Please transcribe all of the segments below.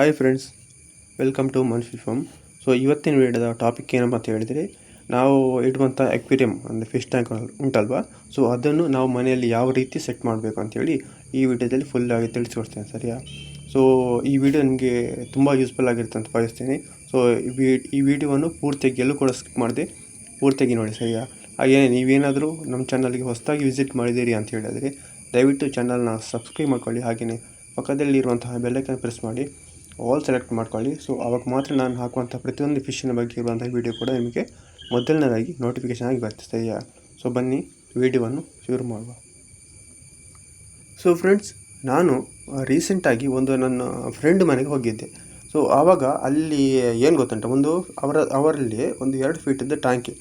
Hi friends welcome to Manfi farm so ಇವತ್ತಿನ ವಿಡಿಯೋದ topic ಏನಪ್ಪ ಅಂತ ಹೇಳಿದರೆ, ನಾವು ಇಡುವಂಥ ಅಕ್ವೇರಿಯಂ ಅಂದರೆ ಫಿಶ್ ಟ್ಯಾಂಕ್ ಉಂಟಲ್ವಾ? ಸೊ ಅದನ್ನು ನಾವು ಮನೆಯಲ್ಲಿ ಯಾವ ರೀತಿ ಸೆಟ್ ಮಾಡಬೇಕು ಅಂತೇಳಿ ಈ ವಿಡಿಯೋದಲ್ಲಿ ಫುಲ್ಲಾಗಿ ತಿಳಿಸ್ಕೊಡ್ತೇನೆ, ಸರಿಯಾ? ಸೊ ಈ ವಿಡಿಯೋ ನಿಮಗೆ ತುಂಬ ಯೂಸ್ಫುಲ್ ಆಗಿರುತ್ತೆ ಅಂತ ಭಾವಿಸ್ತೇನೆ. ಸೊ ಈ ವಿಡಿಯೋವನ್ನು ಪೂರ್ತಿಯಾಗಿ ಎಲ್ಲೂ ಕೂಡ ಸ್ಕಿಪ್ ಮಾಡದೆ, ಪೂರ್ತಿಯಾಗಿ ನೋಡಿ, ಸರಿಯಾ? ಹಾಗೇ ನೀವೇನಾದರೂ ನಮ್ಮ ಚಾನಲ್ಗೆ ಹೊಸದಾಗಿ ವಿಸಿಟ್ ಮಾಡಿದ್ದೀರಿ ಅಂತ ಹೇಳಿದರೆ, ದಯವಿಟ್ಟು ಚಾನಲ್ನ ಸಬ್ಸ್ಕ್ರೈಬ್ ಮಾಡ್ಕೊಳ್ಳಿ. ಹಾಗೆಯೇ ಪಕ್ಕದಲ್ಲಿರುವಂತಹ ಬೆಲ್ಲೈಕನ್ ಪ್ರೆಸ್ ಮಾಡಿ. ಆಲ್ ಸೆಲೆಕ್ಟ್ ಮಾಡ್ಕೊಳ್ಳಿ. ಸೊ ಅವಾಗ ಮಾತ್ರ ನಾನು ಹಾಕುವಂಥ ಪ್ರತಿಯೊಂದು ಫಿಶ್ಶಿನ ಬಗ್ಗೆ ಇರುವಂಥ ವಿಡಿಯೋ ಕೂಡ ನಿಮಗೆ ಮೊದಲನೇದಾಗಿ ನೋಟಿಫಿಕೇಷನ್ ಆಗಿ ಬರ್ತದೆ ಸೊ ಬನ್ನಿ ವಿಡಿಯೋವನ್ನು ಶುರು ಮಾಡುವ. ಸೊ ಫ್ರೆಂಡ್ಸ್ ನಾನು ರೀಸೆಂಟಾಗಿ ಒಂದು ನನ್ನ ಫ್ರೆಂಡ್ ಮನೆಗೆ ಹೋಗಿದ್ದೆ. ಸೊ ಆವಾಗ ಅಲ್ಲಿ ಏನು ಗೊತ್ತುಂಟ? ಒಂದು ಅವರ, ಅವರಲ್ಲಿ ಒಂದು ಎರಡು ಫೀಟಿದ್ದು ಟ್ಯಾಂಕಿ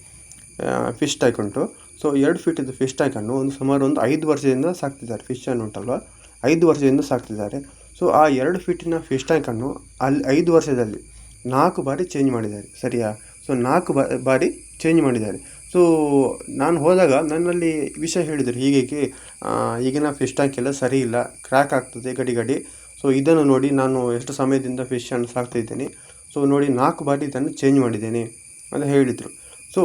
ಫಿಶ್ ಟ್ಯಾಂಕ್ ಉಂಟು. ಸೊ ಎರಡು ಫೀಟಿದ್ದು ಫಿಶ್ ಟ್ಯಾಂಕನ್ನು ಒಂದು ಸುಮಾರು ಒಂದು ಐದು ವರ್ಷದಿಂದ ಸಾಕ್ತಿದ್ದಾರೆ. ಫಿಶನ್ನು ಉಂಟಲ್ವ ಐದು ವರ್ಷದಿಂದ ಸಾಕ್ತಿದ್ದಾರೆ. ಸೊ ಆ ಎರಡು ಫೀಟಿನ ಫಿಶ್ ಟ್ಯಾಂಕನ್ನು ಅಲ್ಲಿ ಐದು ವರ್ಷದಲ್ಲಿ ನಾಲ್ಕು ಬಾರಿ ಚೇಂಜ್ ಮಾಡಿದ್ದಾರೆ. ಸರಿಯಾ? ಸೊ ನಾಲ್ಕು ಬಾರಿ ಚೇಂಜ್ ಮಾಡಿದ್ದಾರೆ. ಸೊ ನಾನು ಹೋದಾಗ ನನ್ನಲ್ಲಿ ವಿಷಯ ಹೇಳಿದರು. ಹೀಗೆ ಈಗಿನ ಫಿಶ್ ಟ್ಯಾಂಕ್ ಎಲ್ಲ ಸರಿ ಇಲ್ಲ ಕ್ರ್ಯಾಕ್ ಆಗ್ತದೆ, ಗಡಿ ಗಡಿ. ಸೊ ಇದನ್ನು ನೋಡಿ ನಾನು ಎಷ್ಟು ಸಮಯದಿಂದ ಫಿಶ್ ಫಿಶನ್ನು ಸಾಕ್ತಿದ್ದೇನೆ ಸೊ ನೋಡಿ ನಾಲ್ಕು ಬಾರಿ ಇದನ್ನು ಚೇಂಜ್ ಮಾಡಿದ್ದೇನೆ ಅಂತ ಹೇಳಿದರು. ಸೊ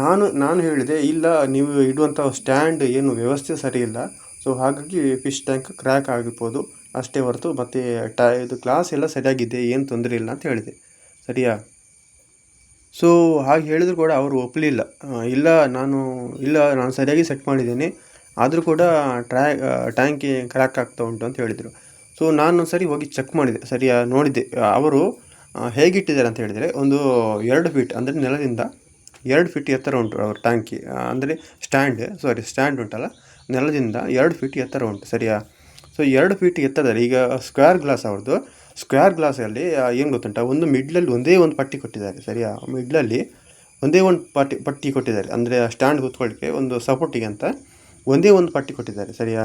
ನಾನು ನಾನು ಹೇಳಿದೆ, ಇಲ್ಲ, ನೀವು ಇಡುವಂಥ ಸ್ಟ್ಯಾಂಡ್ ಏನು ವ್ಯವಸ್ಥೆ ಸರಿ ಇಲ್ಲ. ಸೊ ಹಾಗಾಗಿ ಫಿಶ್ ಟ್ಯಾಂಕ್ ಕ್ರ್ಯಾಕ್ ಆಗಿರ್ಬೋದು. ಅಷ್ಟೇ ಹೊರತು ಮತ್ತು ಟ, ಇದು ಕ್ಲಾಸ್ ಎಲ್ಲ ಸರಿಯಾಗಿದೆ ಏನು ತೊಂದರೆ ಇಲ್ಲ ಅಂತ ಹೇಳಿದೆ. ಸರಿಯಾ? ಸೊ ಹಾಗೆ ಹೇಳಿದ್ರು ಕೂಡ ಅವರು ಒಪ್ಪಲಿಲ್ಲ ಇಲ್ಲ, ನಾನು ಇಲ್ಲ, ನಾನು ಸರಿಯಾಗಿ ಸೆಟ್ ಮಾಡಿದ್ದೇನೆ. ಆದರೂ ಕೂಡ ಟ್ರ್ಯಾ ಟ್ಯಾಂಕಿ ಕ್ರ್ಯಾಕ್ ಆಗ್ತಾ ಉಂಟು ಅಂತ ಹೇಳಿದರು. ಸೊ ನಾನು ಸರಿ ಹೋಗಿ ಚೆಕ್ ಮಾಡಿದೆ. ಸರಿಯಾ? ನೋಡಿದ್ದೆ. ಅವರು ಹೇಗಿಟ್ಟಿದ್ದಾರೆ ಅಂತ ಹೇಳಿದರೆ, ಒಂದು ಎರಡು ಫೀಟ್ ಅಂದರೆ ನೆಲದಿಂದ ಎರಡು ಫೀಟ್ ಎತ್ತರ ಉಂಟು ಅವ್ರ ಟ್ಯಾಂಕಿ ಅಂದರೆ ಸ್ಟ್ಯಾಂಡ್ ಸಾರಿ ಸ್ಟ್ಯಾಂಡ್ ಉಂಟಲ್ಲ? ನೆಲದಿಂದ ಎರಡು ಫೀಟ್ ಎತ್ತರ ಉಂಟು. ಸರಿಯಾ? ಸೊ ಎರಡು ಫೀಟ್ ಎತ್ತದಲ್ಲಿ, ಈಗ ಸ್ಕ್ವೇರ್ ಗ್ಲಾಸ್ ಅವ್ರದ್ದು ಸ್ಕ್ವೇರ್ ಗ್ಲಾಸಲ್ಲಿ ಏನು ಗೊತ್ತುಂಟ? ಒಂದು ಮಿಡ್ಲಲ್ಲಿ ಒಂದೇ ಒಂದು ಪಟ್ಟಿ ಕೊಟ್ಟಿದ್ದಾರೆ, ಸರಿಯಾ? ಮಿಡ್ಲಲ್ಲಿ ಒಂದೇ ಒಂದು ಪಟ್ಟಿ ಪಟ್ಟಿ ಕೊಟ್ಟಿದ್ದಾರೆ. ಅಂದರೆ ಸ್ಟ್ಯಾಂಡ್ ಕೂತ್ಕೊಳ್ಳಿಕ್ಕೆ ಒಂದು ಸಪೋರ್ಟಿಗೆ ಅಂತ ಒಂದೇ ಒಂದು ಪಟ್ಟಿ ಕೊಟ್ಟಿದ್ದಾರೆ, ಸರಿಯಾ?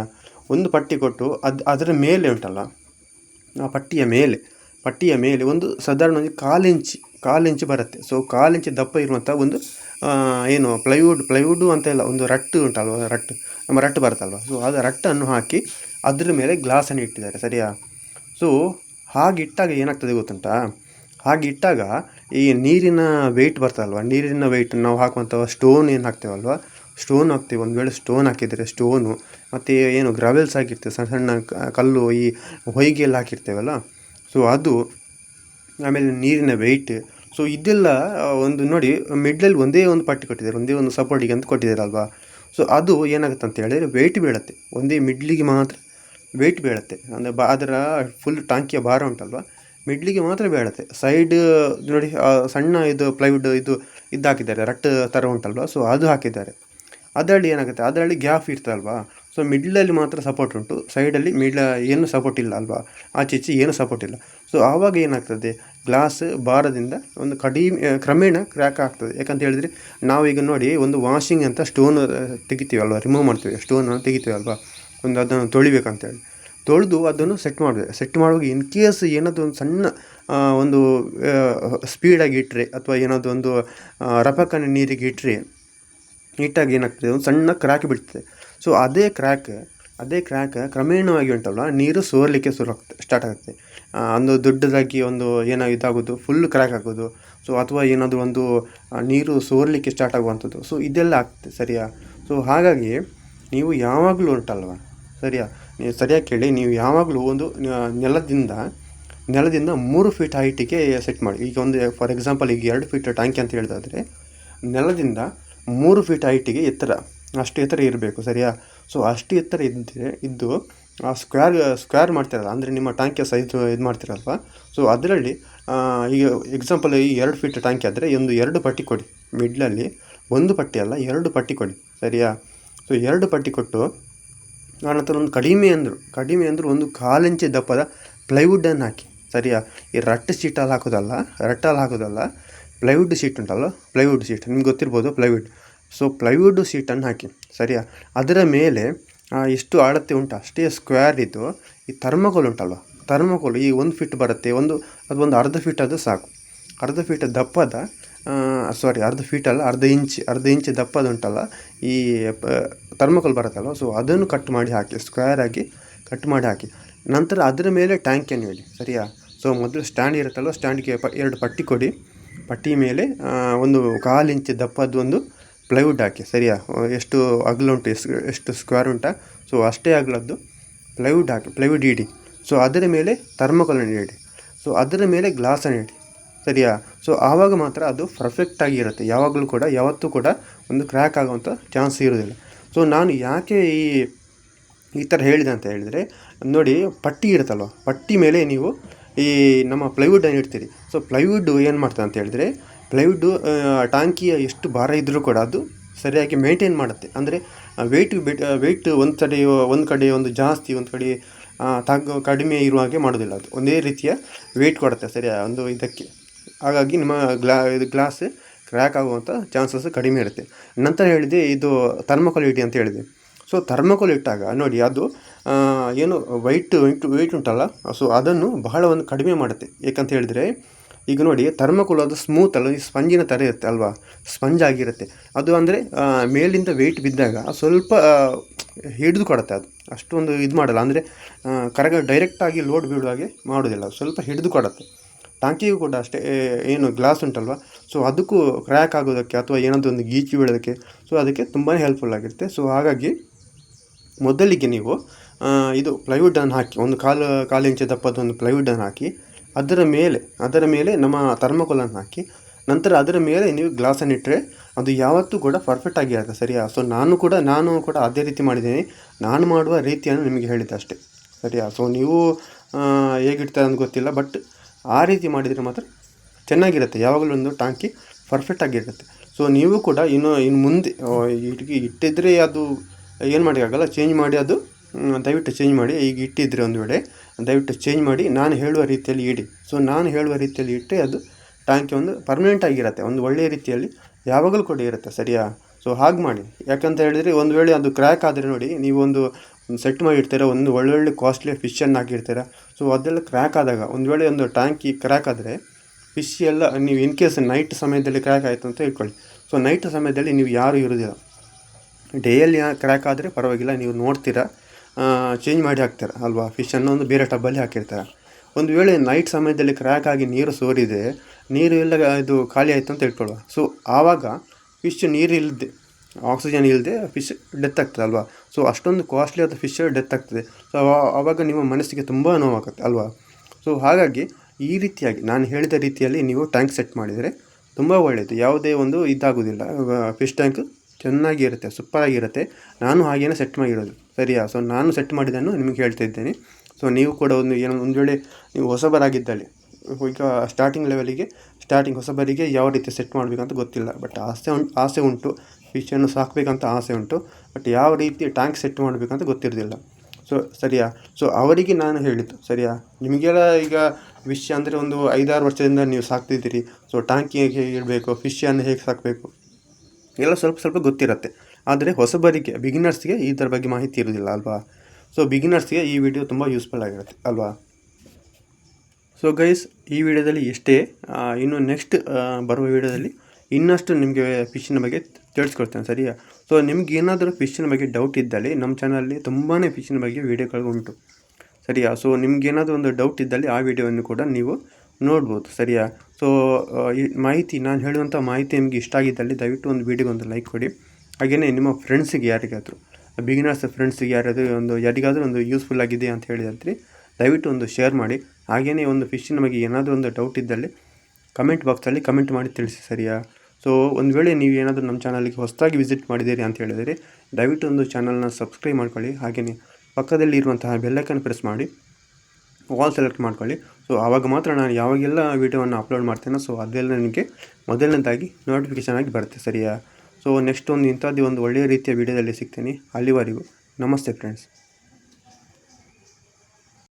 ಒಂದು ಪಟ್ಟಿ ಕೊಟ್ಟು ಅದು, ಅದರ ಮೇಲೆ ಉಂಟಲ್ಲ? ಆ ಪಟ್ಟಿಯ ಮೇಲೆ ಪಟ್ಟಿಯ ಮೇಲೆ ಒಂದು ಸಾಧಾರಣ ಒಂದು ಕಾಲು ಕಾಲಿಂಚ್ ಕಾಲು ಇಂಚು ಬರುತ್ತೆ. ಸೊ ಕಾಲು ಇಂಚು ದಪ್ಪ ಇರುವಂಥ ಒಂದು ಏನು ಪ್ಲೈವುಡ್ ಪ್ಲೈವುಡ್ಡು ಅಂತ ಇಲ್ಲ ಒಂದು ರಟ್ಟು ಉಂಟಲ್ವ, ರಟ್ಟು, ನಮ್ಮ ರಟ್ಟು ಬರುತ್ತಲ್ವ? ಸೊ ಅದು ರಟ್ಟನ್ನು ಹಾಕಿ ಅದ್ರ ಮೇಲೆ ಗ್ಲಾಸನ್ನು ಇಟ್ಟಿದ್ದಾರೆ, ಸರಿಯಾ? ಸೊ ಹಾಗೆ ಇಟ್ಟಾಗ ಏನಾಗ್ತದೆ ಗೊತ್ತುಂಟಾ? ಹಾಗೆ ಇಟ್ಟಾಗ ಈ ನೀರಿನ ವೆಯ್ಟ್ ಬರ್ತಲ್ವ? ನೀರಿನ ವೆಯ್ಟ್ ನಾವು ಹಾಕುವಂಥ ಸ್ಟೋನ್ ಏನು ಹಾಕ್ತೇವಲ್ವ? ಸ್ಟೋನ್ ಹಾಕ್ತೀವಿ, ಒಂದು ವೇಳೆ ಸ್ಟೋನ್ ಹಾಕಿದರೆ ಸ್ಟೋನು ಮತ್ತು ಏನು ಗ್ರಾವೆಲ್ಸ್ ಹಾಕಿರ್ತೇವೆ, ಸಣ್ಣ ಸಣ್ಣ ಕಲ್ಲು, ಈ ಹೊಯ್ಗೆಲ್ಲ ಹಾಕಿರ್ತೇವಲ್ಲ? ಸೊ ಅದು ಆಮೇಲೆ ನೀರಿನ ವೆಯ್ಟ್ ಸೊ ಇದೆಲ್ಲ ಒಂದು ನೋಡಿ ಮಿಡ್ಲಲ್ಲಿ ಒಂದೇ ಒಂದು ಪಟ್ಟಿ ಕೊಟ್ಟಿದ್ದಾರೆ, ಒಂದೇ ಒಂದು ಸಪೋರ್ಟಿಗೆ ಅಂತ ಕೊಟ್ಟಿದ್ದಾರಲ್ವಾ? ಸೊ ಅದು ಏನಾಗುತ್ತೆ ಅಂತ ಹೇಳಿದರೆ ವೆಯ್ಟ್ ಬೀಳುತ್ತೆ. ಒಂದೇ ಮಿಡ್ಲಿಗೆ ಮಾತ್ರ ವೆಯ್ಟ್ ಬೀಳುತ್ತೆ. ಅಂದರೆ ಬಾ, ಅದರ ಫುಲ್ ಟಾಂಕಿಯ ಭಾರ ಉಂಟಲ್ವ? ಮಿಡ್ಲಿಗೆ ಮಾತ್ರ ಬೀಳುತ್ತೆ. ಸೈಡ್ ನೋಡಿ ಸಣ್ಣ ಇದು ಪ್ಲೈವುಡ್ ಇದು ಇದು ಹಾಕಿದ್ದಾರೆ ರಟ್ಟು ಥರ ಉಂಟಲ್ವ? ಸೊ ಅದು ಹಾಕಿದ್ದಾರೆ. ಅದರಲ್ಲಿ ಏನಾಗುತ್ತೆ? ಅದರಲ್ಲಿ ಗ್ಯಾಪ್ ಇರ್ತಲ್ವಾ ಸೊ ಮಿಡ್ಲಲ್ಲಿ ಮಾತ್ರ ಸಪೋರ್ಟ್ ಉಂಟು. ಸೈಡಲ್ಲಿ ಮಿಡ್ಲ ಏನು ಸಪೋರ್ಟ್ ಇಲ್ಲ ಅಲ್ವಾ? ಆಚೆ ಈಚೆ ಏನು ಸಪೋರ್ಟ್ ಇಲ್ಲ. ಸೊ ಆವಾಗ ಏನಾಗ್ತದೆ? ಗ್ಲಾಸ್ ಭಾರದಿಂದ ಒಂದು ಕಡಿಮೆ ಕ್ರಮೇಣ ಕ್ರ್ಯಾಕ್ ಆಗ್ತದೆ. ಯಾಕಂತ ಹೇಳಿದರೆ ನಾವೀಗ ನೋಡಿ ಒಂದು ವಾಷಿಂಗ್ ಅಂತ ಸ್ಟೋನ್ ತೆಗಿತೀವಲ್ವ ರಿಮೂವ್ ಮಾಡ್ತೀವಿ. ಸ್ಟೋನ್ ತೆಗಿತೀವಲ್ವಾ ಒಂದು ಅದನ್ನು ತೊಳಿಬೇಕಂತೇಳಿ. ತೊಳೆದು ಅದನ್ನು ಸೆಟ್ ಮಾಡಬೇಕು ಸೆಟ್ ಮಾಡುವಾಗ ಇನ್ ಕೇಸ್ ಏನಾದರೂ ಒಂದು ಸಣ್ಣ ಒಂದು ಸ್ಪೀಡಾಗಿ ಇಟ್ಟರೆ ಅಥವಾ ಏನಾದರೂ ಒಂದು ರಪಕನ ನೀರಿಗೆ ಇಟ್ಟರೆ ನೀಟಾಗಿ ಏನಾಗ್ತದೆ? ಒಂದು ಸಣ್ಣ ಕ್ರ್ಯಾಕ್ ಬಿಡ್ತದೆ ಸೊ ಅದೇ ಕ್ರ್ಯಾಕ್ ಅದೇ ಕ್ರ್ಯಾಕ್ ಕ್ರಮೇಣವಾಗಿ ಉಂಟಲ್ಲ ನೀರು ಸೋರಲಿಕ್ಕೆ ಶುರು ಆಗ್ತದೆ ಸ್ಟಾರ್ಟ್ ಆಗುತ್ತೆ ಅಂದು ದೊಡ್ಡದಾಗಿ ಒಂದು ಏನೋ ಇದಾಗೋದು ಫುಲ್ ಕ್ರ್ಯಾಕ್ ಆಗೋದು. ಸೊ ಅಥವಾ ಏನಾದರೂ ಒಂದು ನೀರು ಸೋರಲಿಕ್ಕೆ ಸ್ಟಾರ್ಟ್ ಆಗುವಂಥದ್ದು. ಸೊ ಇದೆಲ್ಲ ಆಗ್ತದೆ, ಸರಿಯಾ? ಸೊ ಹಾಗಾಗಿ ನೀವು ಯಾವಾಗಲೂ ಉಂಟಲ್ವ? ಸರಿಯಾ? ನೀವು ಸರಿಯಾಗಿ ಕೇಳಿ, ನೀವು ಯಾವಾಗಲೂ ಒಂದು ನೆಲದಿಂದ ನೆಲದಿಂದ ಮೂರು ಫೀಟ್ ಹೈಟಿಗೆ ಸೆಟ್ ಮಾಡಿ. ಈಗ ಒಂದು ಫಾರ್ ಎಕ್ಸಾಂಪಲ್ ಈಗ ಎರಡು ಫೀಟ್ ಟ್ಯಾಂಕಿ ಅಂತ ಹೇಳಿದಾದರೆ, ನೆಲದಿಂದ ಮೂರು ಫೀಟ್ ಹೈಟಿಗೆ ಎತ್ತರ. ಅಷ್ಟು ಎತ್ತರ ಇರಬೇಕು, ಸರಿಯಾ? ಸೊ ಅಷ್ಟು ಎತ್ತರ ಇದ್ದರೆ ಇದ್ದು, ಆ ಸ್ಕ್ವೇರ್ ಸ್ಕ್ವೇರ್ ಮಾಡ್ತಿರಲ್ಲ, ಅಂದರೆ ನಿಮ್ಮ ಟ್ಯಾಂಕಿಯ ಸೈಜ್ ಇದು ಮಾಡ್ತಿರಲ್ವ? ಸೊ ಅದರಲ್ಲಿ ಈಗ ಎಕ್ಸಾಂಪಲ್ ಈ ಎರಡು ಫೀಟ್ ಟ್ಯಾಂಕಿ ಆದರೆ ಒಂದು ಎರಡು ಪಟ್ಟಿ ಕೊಡಿ ಮಿಡ್ಲಲ್ಲಿ ಒಂದು ಪಟ್ಟಿ ಅಲ್ಲ, ಎರಡು ಪಟ್ಟಿ ಕೊಡಿ, ಸರಿಯಾ? ಸೊ ಎರಡು ಪಟ್ಟಿ ಕೊಟ್ಟು ಆನಂತರ ಒಂದು ಕಡಿಮೆ ಅಂದರು ಕಡಿಮೆ ಅಂದರು ಒಂದು ಕಾಲಿಂಚೆ ದಪ್ಪದ ಪ್ಲೈವುಡನ್ನು ಹಾಕಿ, ಸರಿಯಾ? ಈ ರಟ್ಟ ಸೀಟಲ್ಲಿ ಹಾಕೋದಲ್ಲ, ರಟ್ಟಲ್ಲಿ ಹಾಕೋದಲ್ಲ ಪ್ಲೈವುಡ್ ಶೀಟ್ ಉಂಟಲ್ಲ ಪ್ಲೈವುಡ್ ಶೀಟ್ ನಿಮ್ಗೆ ಗೊತ್ತಿರ್ಬೋದು ಪ್ಲೈವುಡ್ ಸೊ ಪ್ಲೈವುಡ್ ಸೀಟನ್ನು ಹಾಕಿ, ಸರಿಯಾ? ಅದರ ಮೇಲೆ ಎಷ್ಟು ಅಳತೆ ಉಂಟು, ಅಷ್ಟೇ ಸ್ಕ್ವೇರ್ ಇದ್ದು, ಈ ಥರ್ಮಕೋಲ್ ಉಂಟಲ್ವ? ಥರ್ಮಕೋಲ್ ಈ ಒಂದು ಫೀಟ್ ಬರುತ್ತೆ, ಒಂದು, ಅದು ಒಂದು ಅರ್ಧ ಫೀಟ್ ಅದು ಸಾಕು. ಅರ್ಧ ಫೀಟ್ ದಪ್ಪದ ಸಾರಿ ಅರ್ಧ ಫೀಟ್ ಅಲ್ಲ, ಅರ್ಧ ಇಂಚ್ ಅರ್ಧ ಇಂಚ್ ದಪ್ಪದ ಉಂಟಲ್ಲ, ಈ ಥರ್ಮಕೋಲ್ ಬರುತ್ತಲ್ವ? ಸೊ ಅದನ್ನು ಕಟ್ ಮಾಡಿ ಹಾಕಿ ಸ್ಕ್ವೇರ್ ಆಗಿ ಕಟ್ ಮಾಡಿ ಹಾಕಿ. ನಂತರ ಅದರ ಮೇಲೆ ಟ್ಯಾಂಕಿಯನ್ನು ಹೇಳಿ ಸರಿಯಾ? ಸೊ ಮೊದಲು ಸ್ಟ್ಯಾಂಡ್ ಇರುತ್ತಲ್ವ? ಸ್ಟ್ಯಾಂಡ್ಗೆ ಪ, ಎರಡು ಪಟ್ಟಿ ಕೊಡಿ. ಪಟ್ಟಿ ಮೇಲೆ ಒಂದು ಕಾಲು ಇಂಚ್ ದಪ್ಪದ ಒಂದು ಪ್ಲೈವುಡ್ ಹಾಕಿ, ಸರಿಯಾ? ಎಷ್ಟು ಅಗಲ ಉಂಟು, ಎಷ್ಟು ಸ್ಕ್ವೇರ್ ಉಂಟಾ? ಸೊ ಅಷ್ಟೇ ಅಗಲದ್ದು ಪ್ಲೈವುಡ್ ಹಾಕಿ, ಪ್ಲೈವುಡ್ ಇಡಿ. ಸೊ ಅದರ ಮೇಲೆ ಥರ್ಮಕಲನ್ನು ಇಡಿ. ಸೊ ಅದರ ಮೇಲೆ ಗ್ಲಾಸನ್ನು ಇಡಿ. ಸರಿಯಾ? ಸೊ ಆವಾಗ ಮಾತ್ರ ಅದು ಪರ್ಫೆಕ್ಟಾಗಿ ಇರುತ್ತೆ. ಯಾವಾಗಲೂ ಕೂಡ, ಯಾವತ್ತೂ ಕೂಡ ಒಂದು ಕ್ರ್ಯಾಕ್ ಆಗುವಂಥ ಚಾನ್ಸ್ ಇರೋದಿಲ್ಲ ಸೊ ನಾನು ಯಾಕೆ ಈ ಈ ಥರ ಹೇಳಿದೆ ಅಂತ ಹೇಳಿದರೆ, ನೋಡಿ, ಪಟ್ಟಿ ಇರುತ್ತಲ್ವ? ಪಟ್ಟಿ ಮೇಲೆ ನೀವು ಈ ನಮ್ಮ ಪ್ಲೈವುಡನ್ನು ಇಡ್ತೀರಿ. ಸೊ ಪ್ಲೈವುಡ್ ಏನು ಮಾಡ್ತದೆ ಅಂತ ಹೇಳಿದರೆ ಪ್ಲೈವುಡ್ಡು ಟಾಂಕಿಯ ಎಷ್ಟು ಭಾರ ಇದ್ದರೂ ಕೂಡ ಅದು ಸರಿಯಾಗಿ ಮೇಂಟೈನ್ ಮಾಡುತ್ತೆ. ಅಂದರೆ ವೆಯ್ಟ್ ಬಿಟ್ ವೆಯ್ಟ್ ಒಂದು ಕಡೆ ಒಂದು ಕಡೆ ಒಂದು ಜಾಸ್ತಿ, ಒಂದು ಕಡೆ ತಗ್ಗ ಕಡಿಮೆ ಇರುವ ಹಾಗೆ ಮಾಡೋದಿಲ್ಲ ಅದು. ಒಂದೇ ರೀತಿಯ ವೆಯ್ಟ್ ಕೊಡುತ್ತೆ ಸರಿಯಾ ಒಂದು ಇದಕ್ಕೆ. ಹಾಗಾಗಿ ನಿಮ್ಮ ಗ್ಲಾ, ಇದು ಗ್ಲಾಸ್ ಕ್ರ್ಯಾಕ್ ಆಗುವಂಥ ಚಾನ್ಸಸ್ ಕಡಿಮೆ ಇರುತ್ತೆ. ನಂತರ ಹೇಳಿದೆ, ಇದು ಥರ್ಮಕೋಲ್ ಇಡಿ ಅಂತ ಹೇಳಿದೆ. ಸೊ ಥರ್ಮಕೋಲ್ ಇಟ್ಟಾಗ ನೋಡಿ, ಅದು ಏನು ವೈಟ್ ವೈಟ್ ವೆಯ್ಟ್ ಉಂಟಲ್ಲ ಸೊ ಅದನ್ನು ಬಹಳ ಒಂದು ಕಡಿಮೆ ಮಾಡುತ್ತೆ. ಏಕಂತ ಹೇಳಿದರೆ ಈಗ ನೋಡಿ ಥರ್ಮಕೋಲ್ ಅದು ಸ್ಮೂತ್ ಅಲ್ಲ, ಈ ಸ್ಪಂಜಿನ ಥರ ಇರುತ್ತೆ ಅಲ್ವಾ? ಸ್ಪಂಜ್ ಆಗಿರುತ್ತೆ. ಅದು ಅಂದರೆ ಮೇಲಿಂದ ವೆಯ್ಟ್ ಬಿದ್ದಾಗ ಸ್ವಲ್ಪ ಹಿಡಿದು ಕೊಡುತ್ತೆ ಅದು. ಅಷ್ಟೊಂದು ಇದು ಮಾಡಲ್ಲ. ಅಂದರೆ ಕರಗ ಡೈರೆಕ್ಟಾಗಿ ಲೋಡ್ ಬೀಳುವ ಹಾಗೆ ಮಾಡೋದಿಲ್ಲ ಸ್ವಲ್ಪ ಹಿಡಿದು ಕೊಡುತ್ತೆ. ಟಾಂಕಿಗೂ ಕೂಡ ಅಷ್ಟೇ ಏನು ಗ್ಲಾಸ್ ಉಂಟಲ್ವ? ಸೊ ಅದಕ್ಕೂ ಕ್ರ್ಯಾಕ್ ಆಗೋದಕ್ಕೆ ಅಥವಾ ಏನಾದರೂ ಒಂದು ಗೀಚಿ ಬೀಳೋದಕ್ಕೆ ಸೊ ಅದಕ್ಕೆ ತುಂಬಾ ಹೆಲ್ಪ್ಫುಲ್ ಆಗಿರುತ್ತೆ. ಸೊ ಹಾಗಾಗಿ ಮೊದಲಿಗೆ ನೀವು ಇದು ಪ್ಲೈವುಡ್ ಪ್ಲೈವುಡನ್ನು ಹಾಕಿ, ಒಂದು ಕಾಲು ಕಾಲು ಇಂಚು ದಪ್ಪದ ಒಂದು ಪ್ಲೈವುಡನ್ನು ಹಾಕಿ ಅದರ ಮೇಲೆ ಅದರ ಮೇಲೆ ನಮ್ಮ ಥರ್ಮಕೋಲನ್ನು ಹಾಕಿ, ನಂತರ ಅದರ ಮೇಲೆ ನೀವು ಗ್ಲಾಸನ್ನು ಇಟ್ಟರೆ ಅದು ಯಾವತ್ತೂ ಕೂಡ ಪರ್ಫೆಕ್ಟ್ ಆಗುತ್ತೆ, ಸರಿಯಾ? ಸೊ ನಾನು ಕೂಡ ನಾನು ಕೂಡ ಅದೇ ರೀತಿ ಮಾಡಿದ್ದೀನಿ. ನಾನು ಮಾಡುವ ರೀತಿಯನ್ನು ನಿಮಗೆ ಹೇಳಿದ್ದೆ ಅಷ್ಟೇ, ಸರಿಯಾ? ಸೊ ನೀವು ಹೇಗಿಡ್ತಾರೆ ಅಂತ ಗೊತ್ತಿಲ್ಲ ಬಟ್ ಆ ರೀತಿ ಮಾಡಿದರೆ ಮಾತ್ರ ಚೆನ್ನಾಗಿರುತ್ತೆ. ಯಾವಾಗಲೂ ಒಂದು ಟಾಂಕಿ ಪರ್ಫೆಕ್ಟ್ ಆಗಿರುತ್ತೆ ಸೊ ನೀವು ಕೂಡ ಇನ್ನು ಇನ್ನು ಮುಂದೆ ಇಟ್ಟಿದ್ರೆ ಅದು ಏನು ಮಾಡೋಕ್ಕಾಗಲ್ಲ ಚೇಂಜ್ ಮಾಡಿ ಅದು ದಯವಿಟ್ಟು ಚೇಂಜ್ ಮಾಡಿ. ಈಗ ಇಟ್ಟಿದ್ರೆ ಒಂದು ವೇಳೆ, ದಯವಿಟ್ಟು ಚೇಂಜ್ ಮಾಡಿ. ನಾನು ಹೇಳುವ ರೀತಿಯಲ್ಲಿ ಇಡಿ. ಸೊ ನಾನು ಹೇಳುವ ರೀತಿಯಲ್ಲಿ ಇಟ್ಟರೆ ಅದು ಟ್ಯಾಂಕಿ ಒಂದು ಪರ್ಮನೆಂಟ್ ಆಗಿರುತ್ತೆ. ಒಂದು ಒಳ್ಳೆಯ ರೀತಿಯಲ್ಲಿ ಯಾವಾಗಲೂ ಕೂಡ ಇರುತ್ತೆ, ಸರಿಯಾ? ಸೊ ಹಾಗೆ ಮಾಡಿ. ಯಾಕಂತ ಹೇಳಿದರೆ, ಒಂದು ವೇಳೆ ಅದು ಕ್ರ್ಯಾಕ್ ಆದರೆ ನೋಡಿ, ನೀವು ಒಂದು ಸೆಟ್ ಮಾಡಿ ಇಡ್ತೀರ ಒಂದು ಒಳ್ಳೊಳ್ಳೆ ಕಾಸ್ಟ್ಲಿ ಫಿಶನ್ನು ಹಾಕಿರ್ತೀರ. ಸೊ ಅದೆಲ್ಲ ಕ್ರ್ಯಾಕ್ ಆದಾಗ, ಒಂದು ವೇಳೆ ಒಂದು ಟ್ಯಾಂಕಿ ಕ್ರ್ಯಾಕ್ ಆದರೆ ಫಿಶ್ ಎಲ್ಲ ನೀವು ಇನ್ ಕೇಸ್ ನೈಟ್ ಸಮಯದಲ್ಲಿ ಕ್ರ್ಯಾಕ್ ಆಯಿತು ಅಂತ ಹೇಳ್ಕೊಳ್ಳಿ ಸೊ ನೈಟ್ ಸಮಯದಲ್ಲಿ ನೀವು ಯಾರೂ ಇರೋದಿಲ್ಲ. ಡೇಯಲ್ಲಿ ಕ್ರ್ಯಾಕ್ ಆದರೆ ಪರವಾಗಿಲ್ಲ, ನೀವು ನೋಡ್ತೀರಾ. ಚೇಂಜ್ ಮಾಡಿ ಹಾಕ್ತಾರೆ, ಅಲ್ವಾ? ಫಿಶನ್ನು ಒಂದು ಬೇರೆ ಟಬ್ಬಲ್ಲಿ ಹಾಕಿರ್ತಾರೆ. ಒಂದು ವೇಳೆ ನೈಟ್ ಸಮಯದಲ್ಲಿ ಕ್ರ್ಯಾಕ್ ಆಗಿ ನೀರು ಸೋರಿದೆ, ನೀರು ಇಲ್ಲ ಇದು ಖಾಲಿ ಆಯಿತು ಅಂತ ಇಟ್ಕೊಳ್ಳುವ ಸೊ ಆವಾಗ ಫಿಶ್ ನೀರು ಇಲ್ಲದೆ ಆಕ್ಸಿಜನ್ ಇಲ್ಲದೆ ಫಿಶ್ ಡೆತ್ ಆಗ್ತದೆ, ಅಲ್ವಾ? ಸೊ ಅಷ್ಟೊಂದು ಕಾಸ್ಟ್ಲಿ ಆದ ಫಿಶ್ ಡೆತ್ ಆಗ್ತದೆ. ಸೊ ಆವಾಗ ನಿಮ್ಮ ಮನಸ್ಸಿಗೆ ತುಂಬ ನೋವಾಗುತ್ತೆ, ಅಲ್ವಾ? ಸೊ ಹಾಗಾಗಿ ಈ ರೀತಿಯಾಗಿ, ನಾನು ಹೇಳಿದ ರೀತಿಯಲ್ಲಿ ನೀವು ಟ್ಯಾಂಕ್ ಸೆಟ್ ಮಾಡಿದರೆ ತುಂಬ ಒಳ್ಳೆಯದು ಯಾವುದೇ ಒಂದು ಇದಾಗೋದಿಲ್ಲ ಫಿಶ್ ಟ್ಯಾಂಕ್ ಚೆನ್ನಾಗಿರುತ್ತೆ ಸೂಪರಾಗಿರುತ್ತೆ ನಾನು ಹಾಗೇನೆ ಸೆಟ್ ಮಾಡಿರೋದು. ಸರಿಯಾ? ಸೊ ನಾನು ಸೆಟ್ ಮಾಡಿದ್ದನ್ನು ನಿಮಗೆ ಹೇಳ್ತಾ ಇದ್ದೇನೆ. ಸೊ ನೀವು ಕೂಡ ಒಂದು ಏನೋ ಒಂದು ವೇಳೆ ನೀವು ಹೊಸಬರಾಗಿದ್ದಲ್ಲಿ, ಈಗ ಸ್ಟಾರ್ಟಿಂಗ್ ಲೆವೆಲಿಗೆ ಸ್ಟಾರ್ಟಿಂಗ್ ಹೊಸಬರಿಗೆ ಯಾವ ರೀತಿ ಸೆಟ್ ಮಾಡಬೇಕಂತ ಗೊತ್ತಿಲ್ಲ. ಬಟ್ ಆಸೆ ಉಂಟು ಆಸೆ ಉಂಟು. ಫಿಶನ್ನು ಸಾಕಬೇಕಂತ ಆಸೆ ಉಂಟು. ಬಟ್ ಯಾವ ರೀತಿ ಟ್ಯಾಂಕ್ ಸೆಟ್ ಮಾಡಬೇಕಂತ ಗೊತ್ತಿರೋದಿಲ್ಲ. ಸೊ ಸರಿಯಾ? ಸೊ ಅವರಿಗೆ ನಾನು ಹೇಳಿದ್ದು, ಸರಿಯಾ? ನಿಮಗೆಲ್ಲ ಈಗ ವಿಷಯ ಅಂದರೆ ಒಂದು ಐದಾರು ವರ್ಷದಿಂದ ನೀವು ಸಾಕ್ತಿದ್ದೀರಿ. ಸೊ ಟ್ಯಾಂಕಿ ಹೇಗೆ ಇಡಬೇಕು ಫಿಶನ್ನು ಹೇಗೆ ಸಾಕಬೇಕು? ಎಲ್ಲ ಸ್ವಲ್ಪ ಸ್ವಲ್ಪ ಗೊತ್ತಿರುತ್ತೆ. ಆದರೆ ಹೊಸಬರಿಗೆ ಬಿಗಿನರ್ಸ್ಗೆ ಥರ ಬಗ್ಗೆ ಮಾಹಿತಿ ಇರೋದಿಲ್ಲ ಅಲ್ವಾ? ಸೊ ಬಿಗಿನರ್ಸ್ಗೆ ಈ ವಿಡಿಯೋ ತುಂಬ ಯೂಸ್ಫುಲ್ ಆಗಿರುತ್ತೆ, ಅಲ್ವಾ? ಸೊ ಗೈಸ್ ಈ ವಿಡಿಯೋದಲ್ಲಿ ಎಷ್ಟೇ ಇನ್ನು ನೆಕ್ಸ್ಟ್ ಬರುವ ವಿಡಿಯೋದಲ್ಲಿ ಇನ್ನಷ್ಟು ನಿಮಗೆ ಫಿಶ್ಶಿನ ಬಗ್ಗೆ ತಿಳಿಸ್ಕೊಡ್ತೇನೆ, ಸರಿಯಾ? ಸೊ ನಿಮ್ಗೆ ಏನಾದರೂ ಫಿಶ್ಶಿನ ಬಗ್ಗೆ ಡೌಟ್ ಇದ್ದಲ್ಲಿ, ನಮ್ಮ ಚಾನಲಲ್ಲಿ ತುಂಬಾ ಫಿಶ್ಶಿನ ಬಗ್ಗೆ ವಿಡಿಯೋಗಳು ಉಂಟು, ಸರಿಯಾ? ಸೊ ನಿಮ್ಗೆ ಏನಾದರೂ ಒಂದು ಡೌಟ್ ಇದ್ದಲ್ಲಿ ಆ ವಿಡಿಯೋವನ್ನು ಕೂಡ ನೀವು ನೋಡ್ಬೋದು, ಸರಿಯಾ? ಸೊ ಈ ಮಾಹಿತಿ, ನಾನು ಹೇಳುವಂಥ ಮಾಹಿತಿ ನಿಮಗೆ ಇಷ್ಟ ಆಗಿದ್ದಲ್ಲಿ ದಯವಿಟ್ಟು ಒಂದು ವಿಡಿಯೋಗೆ ಒಂದು ಲೈಕ್ ಕೊಡಿ. ಹಾಗೆಯೇ ನಿಮ್ಮ ಫ್ರೆಂಡ್ಸಿಗೆ ಯಾರಿಗಾದರೂ ಬಿಗಿನರ್ಸ್ ಫ್ರೆಂಡ್ಸಿಗೆ ಯಾರಾದರೂ ಒಂದು, ಯಾರಿಗಾದರೂ ಒಂದು ಯೂಸ್ಫುಲ್ ಆಗಿದೆ ಅಂತ ಹೇಳಿದ್ರೆ ದಯವಿಟ್ಟು ಒಂದು ಶೇರ್ ಮಾಡಿ. ಹಾಗೆಯೇ ಒಂದು ಫಿಶ್ಶಿನ ಬಗ್ಗೆ ಏನಾದರೂ ಒಂದು ಡೌಟ್ ಇದ್ದಲ್ಲಿ ಕಮೆಂಟ್ ಬಾಕ್ಸಲ್ಲಿ ಕಮೆಂಟ್ ಮಾಡಿ ತಿಳಿಸಿ ಸರಿಯಾ? ಸೊ ಒಂದು ವೇಳೆ ನೀವು ಏನಾದರೂ ನಮ್ಮ ಚಾನಲ್ಗೆ ಹೊಸದಾಗಿ ವಿಸಿಟ್ ಮಾಡಿದ್ದೀರಿ ಅಂತ ಹೇಳಿದರೆ, ದಯವಿಟ್ಟು ಒಂದು ಚಾನಲ್ನ ಸಬ್ಸ್ಕ್ರೈಬ್ ಮಾಡ್ಕೊಳ್ಳಿ. ಹಾಗೆಯೇ ಪಕ್ಕದಲ್ಲಿ ಇರುವಂತಹ ಬೆಲ್ಲೈಕನ್ ಪ್ರೆಸ್ ಮಾಡಿ ವಾಲ್ ಸೆಲೆಕ್ಟ್ ಮಾಡ್ಕೊಳ್ಳಿ. ಸೊ ಆವಾಗ ಮಾತ್ರ ನಾನು ಯಾವಾಗೆಲ್ಲ ವೀಡಿಯೋವನ್ನು ಅಪ್ಲೋಡ್ ಮಾಡ್ತೇನೆ ಸೊ ಅದೆಲ್ಲ ನಿಮಗೆ ಮೊದಲನೇದಾಗಿ ನೋಟಿಫಿಕೇಷನ್ ಆಗಿ ಬರುತ್ತೆ ಸರಿಯಾ? ಸೊ ನೆಕ್ಸ್ಟ್ ಒಂದು ಇಂಥದ್ದು ಒಂದು ಒಳ್ಳೆಯ ರೀತಿಯ ವೀಡಿಯೋದಲ್ಲಿ ಸಿಗ್ತೀನಿ. ಅಲ್ಲಿವರೆಗೂ. ನಮಸ್ತೆ ಫ್ರೆಂಡ್ಸ್